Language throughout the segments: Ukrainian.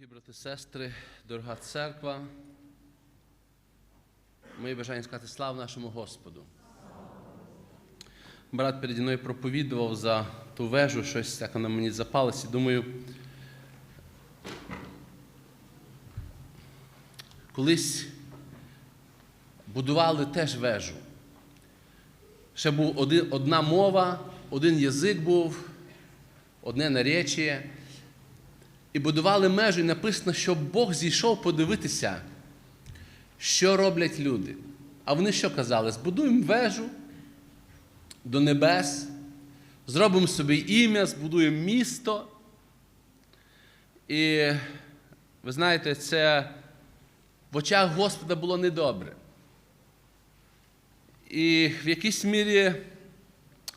Дорогі брати, сестри, дорога церква, моє бажання сказати слава нашому Господу. Брат переді мною проповідував за ту вежу, щось так на мені запалося. Думаю, колись будували теж вежу. Ще був один, одна мова, один язик був, одне наречіє. І будували межу, і написано, що Бог зійшов подивитися, що роблять люди. А вони що казали? Збудуємо вежу до небес, зробимо собі ім'я, збудуємо місто. І ви знаєте, це в очах Господа було недобре. І в якійсь мірі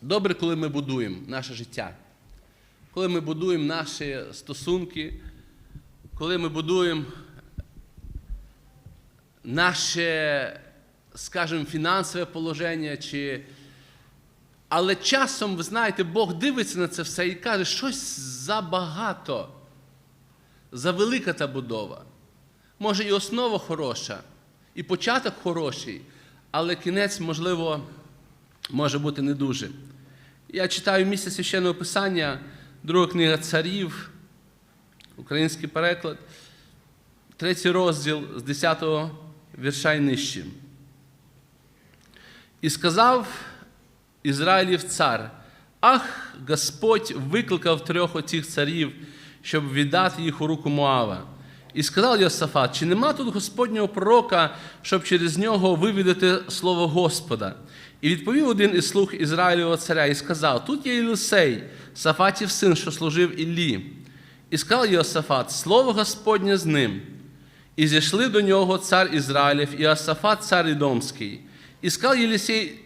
добре, коли ми будуємо наше життя коли ми будуємо наші стосунки, коли ми будуємо наше, скажімо, фінансове положення, чи... але часом, ви знаєте, Бог дивиться на це все і каже, щось забагато, завелика та будова. Може, і основа хороша, і початок хороший, але кінець, можливо, може бути не дуже. Я читаю місце священного писання. Друга книга царів, український переклад, третій розділ з 10 го вірша й нижче. І сказав Ізраїлів цар: Ах, Господь викликав трьох оцих царів, щоб віддати їх у руку Моава. І сказав Йосафат, чи нема тут Господнього пророка, щоб через нього вивідати слово Господа? І відповів один із слуг Ізраїлевого царя і сказав: Тут є Єлисей, Сафатів син, що служив Іллі. І сказав Йосафат, слово Господнє з ним. І зійшли до нього цар Ізраїлів, і Асафат, цар Ідомський. І сказав Єлисей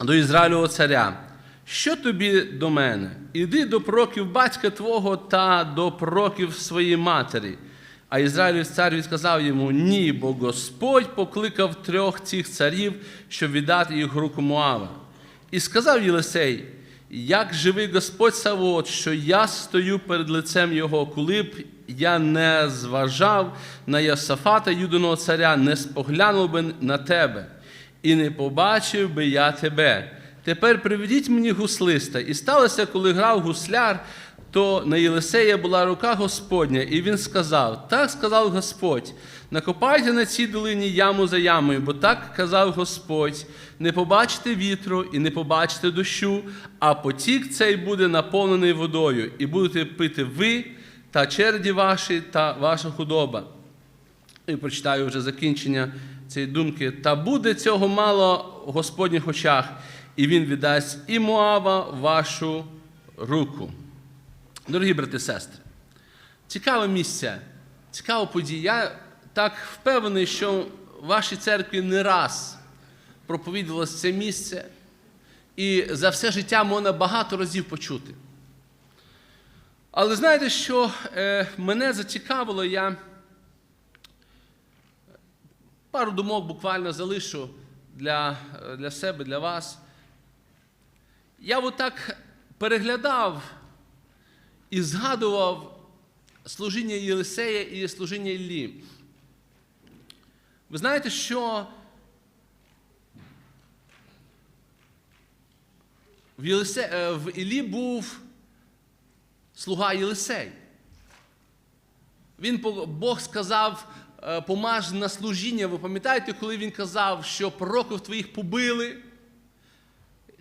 до Ізраїлевого царя, що тобі до мене? Іди до пророків батька твого та до пророків своєї матері. А Ізраїлів цар відказав йому: Ні, бо Господь покликав трьох цих царів, щоб віддати їх руку Моава. І сказав Єлисей, як живий Господь Савот, що я стою перед лицем Його, коли б я не зважав на Йосафата, юдиного царя, не споглянув би на тебе, і не побачив би я тебе. Тепер приведіть мені гуслиста. І сталося, коли грав гусляр, то на Єлисея була рука Господня, і він сказав: Так сказав Господь: накопайте на цій долині яму за ямою, бо так казав Господь: не побачите вітру і не побачите дощу, а потік цей буде наповнений водою, і будете пити ви та черді ваші та ваша худоба. І прочитаю вже закінчення цієї думки. Та буде цього мало в Господніх очах, і він віддасть і Моава вашу руку. Дорогі брати і сестри, цікаве місце, цікава подія. Я так впевнений, що в вашій церкві не раз проповідувалося це місце, і за все життя можна багато разів почути. Але знаєте, що е, мене зацікавило, я пару думок буквально залишу для, для себе, для вас. Я отак переглядав і згадував служіння Єлисея і служіння Іллі. Ви знаєте, що в, Єлисе... е, в Іллі був слуга Єлисей. Він, Бог сказав, е, помаж на служіння. Ви пам'ятаєте, коли він казав, що пророків твоїх побили?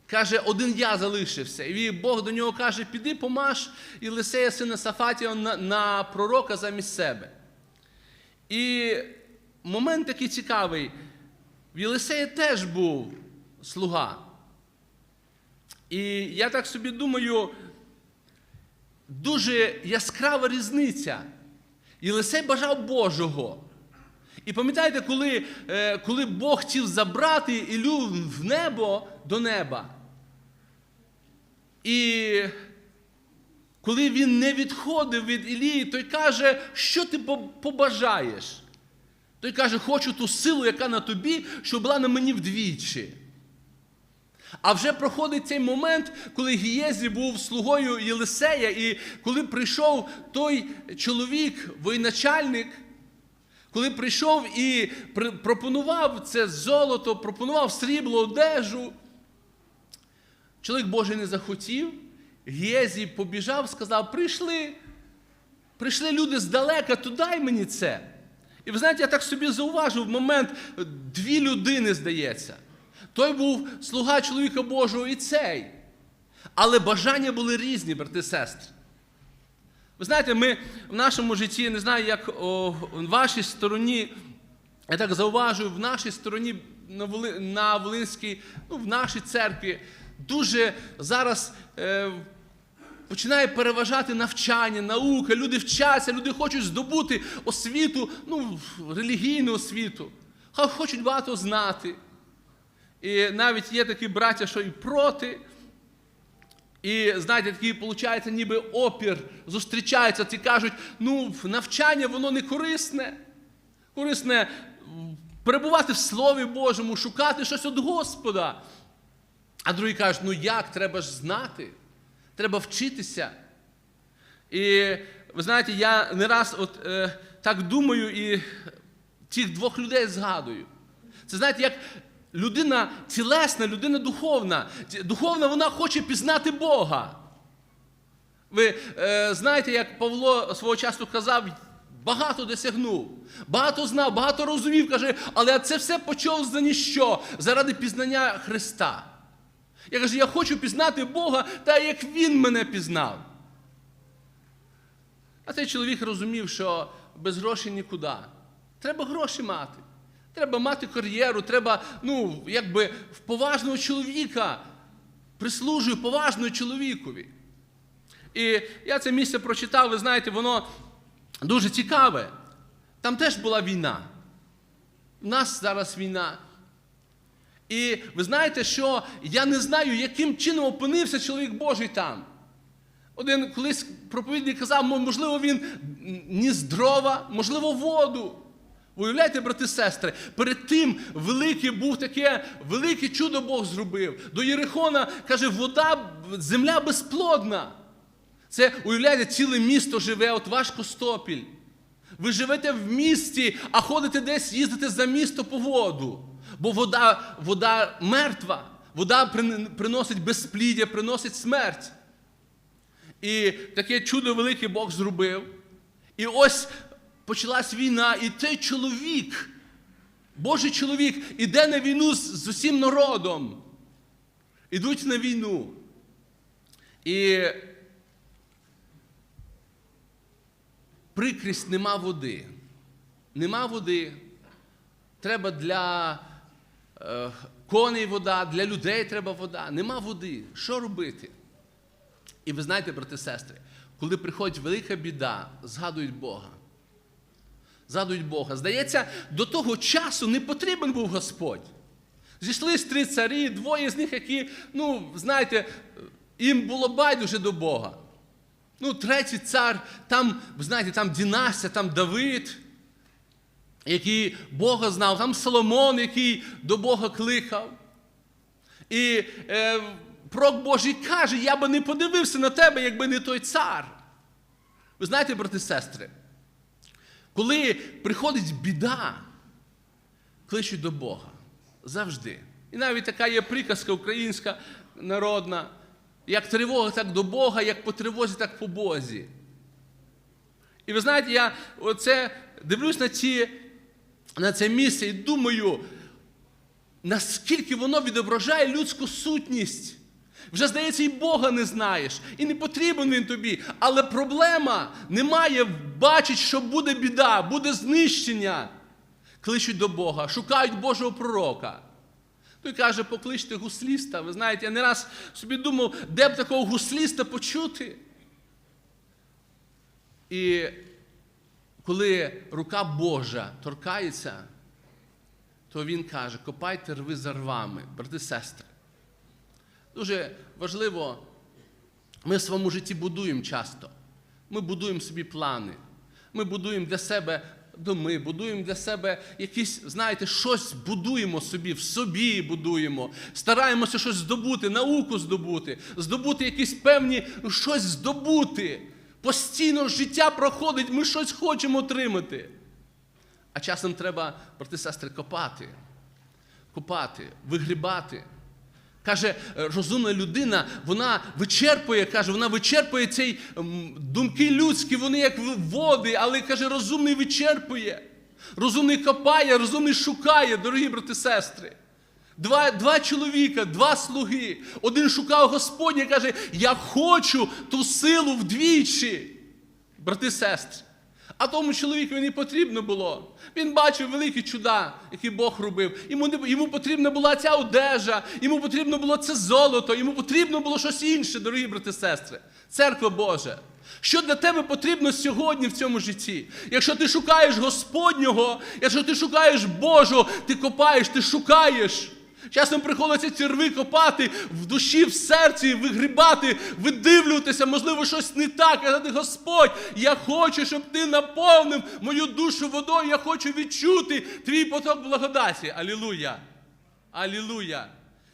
Каже, один я залишився. І Бог до нього каже, піди помаж Єлисея, сина Сафатія, на, на пророка замість себе. І момент такий цікавий. В Єлисея теж був слуга. І я так собі думаю, дуже яскрава різниця. Єлисей бажав Божого. І пам'ятаєте, коли, е, коли Бог хотів забрати Ілю в небо до неба. І коли він не відходив від Ілії, той каже, що ти побажаєш? Той каже, хочу ту силу, яка на тобі, щоб була на мені вдвічі. А вже проходить цей момент, коли Гієзі був слугою Єлисея, і коли прийшов той чоловік, воєначальник, коли прийшов і пропонував це золото, пропонував срібло, одежу, чоловік Божий не захотів, Гієзі побіжав, сказав: прийшли, прийшли люди здалека, то дай мені це. І ви знаєте, я так собі зауважив в момент дві людини, здається. Той був слуга чоловіка Божого і цей. Але бажання були різні, брати і сестри. Ви знаєте, ми в нашому житті, не знаю, як о, в вашій стороні, я так зауважую, в нашій стороні на Волинській, ну, в нашій церкві дуже зараз е, починає переважати навчання, наука, люди вчаться, люди хочуть здобути освіту, ну, релігійну освіту, хочуть багато знати. І навіть є такі браття, що і проти. І знаєте, такий виходить, ніби опір зустрічається, ті кажуть, ну, навчання воно не корисне. Корисне перебувати в Слові Божому, шукати щось від Господа. А другі кажуть, ну як, треба ж знати, треба вчитися. І ви знаєте, я не раз от, е, так думаю і цих двох людей згадую. Це знаєте, як людина тілесна, людина духовна. Духовна вона хоче пізнати Бога. Ви е, знаєте, як Павло свого часу казав, багато досягнув, багато знав, багато розумів, каже, але це все почав за ніщо, заради пізнання Христа. Я кажу, я хочу пізнати Бога, так як Він мене пізнав. А цей чоловік розумів, що без грошей нікуди. Треба гроші мати. Треба мати кар'єру, треба, ну, якби в поважного чоловіка прислужую поважному чоловікові. І я це місце прочитав, ви знаєте, воно дуже цікаве. Там теж була війна. У нас зараз війна. І ви знаєте, що я не знаю, яким чином опинився чоловік Божий там. Один колись проповідник казав, можливо, він ніс дрова, можливо, воду. Уявляєте, брати і сестри, перед тим велике був таке велике чудо Бог зробив. До Єрихона каже, вода, земля безплодна. Це, уявляєте, ціле місто живе, от ваш Костопіль. Ви живете в місті, а ходите десь їздите за місто по воду. Бо вода, вода мертва, вода приносить безпліддя, приносить смерть. І таке чудо велике Бог зробив. І ось почалась війна, і цей чоловік, Божий чоловік, іде на війну з, з усім народом. Ідуть на війну. І прикрість нема води. Нема води. Треба для коней вода, для людей треба вода. Нема води. Що робити? І ви знаєте, брати і сестри, коли приходить велика біда, згадують Бога. Згадують Бога. Здається, до того часу не потрібен був Господь. Зійшлись три царі, двоє з них, які, ну, знаєте, їм було байдуже до Бога. Ну, третій цар, там, знаєте, там династія, там Давид, який Бога знав, там Соломон, який до Бога кликав. І е, пророк Божий каже, я би не подивився на тебе, якби не той цар. Ви знаєте, брати і сестри, коли приходить біда, кличуть до Бога. Завжди. І навіть така є приказка українська народна. Як тривога, так до Бога, як по тривозі, так по Бозі. І ви знаєте, я оце дивлюсь на, ці, на це місце і думаю, наскільки воно відображає людську сутність. Вже, здається, і Бога не знаєш, і не потрібен він тобі. Але проблема немає, бачить, що буде біда, буде знищення. Кличуть до Бога, шукають Божого пророка. Той каже, покличте гусліста. Ви знаєте, я не раз собі думав, де б такого гусліста почути. І коли рука Божа торкається, то він каже: копайте рви за рвами, брати сестри. Дуже важливо, ми в своєму житті будуємо часто. Ми будуємо собі плани. Ми будуємо для себе доми, будуємо для себе якісь, знаєте, щось будуємо собі, в собі будуємо, стараємося щось здобути, науку здобути, здобути якісь певні, ну, щось здобути. Постійно життя проходить, ми щось хочемо отримати. А часом треба, брати сестри, копати, копати, вигрібати. Каже, розумна людина, вона вичерпує, каже, вона вичерпує ці думки людські, вони як води, але каже, розумний вичерпує. Розумний копає, розумний шукає, дорогі брати сестри. Два, два чоловіка, два слуги. Один шукав Господня, каже, я хочу ту силу вдвічі. Брати сестри. А тому чоловікові не потрібно було. Він бачив великі чуда, які Бог робив. Йому, не, йому потрібна була ця одежа, йому потрібно було це золото, йому потрібно було щось інше, дорогі брати сестри. Церква Божа. Що для тебе потрібно сьогодні в цьому житті? Якщо ти шукаєш Господнього, якщо ти шукаєш Божого, ти копаєш, ти шукаєш. Часом приходиться ці копати в душі, в серці, вигрібати, видивлюватися, можливо, щось не так. Казати, Господь, я хочу, щоб ти наповнив мою душу водою, я хочу відчути твій поток благодаті. Алілуя! Алілуя!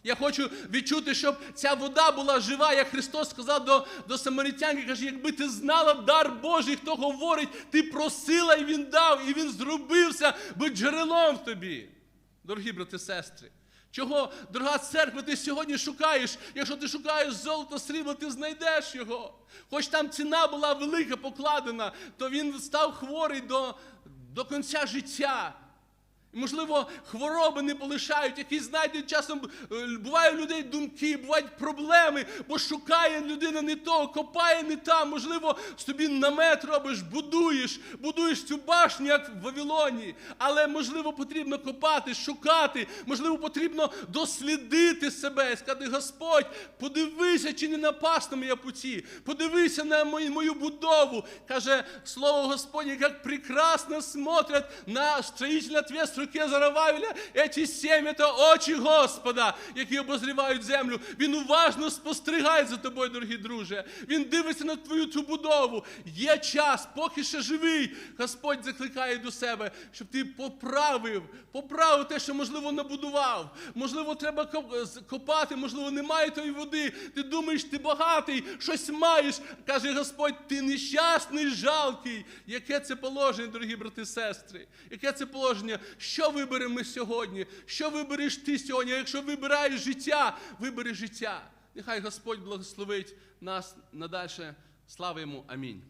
Я хочу відчути, щоб ця вода була жива, як Христос сказав до до самаритянки, каже, якби ти знала дар Божий, хто говорить, ти просила, і Він дав, і Він зробився будь джерелом в тобі. Дорогі брати сестри. Чого, дорога церква, ти сьогодні шукаєш? Якщо ти шукаєш золото, срібло, ти знайдеш його. Хоч там ціна була велика покладена, то він став хворий до, до кінця життя. Можливо, хвороби не полишають, які, знаєте, часом е, буває у людей думки, бувають проблеми, бо шукає людина не того, копає не там. Можливо, собі намет робиш, будуєш, будуєш цю башню, як в Вавилоні. Але, можливо, потрібно копати, шукати, можливо, потрібно дослідити себе сказати, Господь, подивися, чи не на пасному я путі, подивися на мою, мою будову. Каже слово Господнє, як прекрасно смотрять на строїтеля ответственного руке Зарававеля, эти сім – це очі Господа, які обозрівають землю. Він уважно спостерігає за тобою, дорогі друже. Він дивиться на твою цю будову. Є час, поки ще живий. Господь закликає до себе, щоб ти поправив, поправив те, що, можливо, набудував. Можливо, треба копати, можливо, немає тої води. Ти думаєш, ти багатий, щось маєш. Каже Господь, ти нещасний, жалкий. Яке це положення, дорогі брати і сестри? Яке це положення? Що виберемо ми сьогодні? Що вибереш ти сьогодні? Якщо вибираєш життя, вибери життя. Нехай Господь благословить нас надальше. Слава йому. Амінь.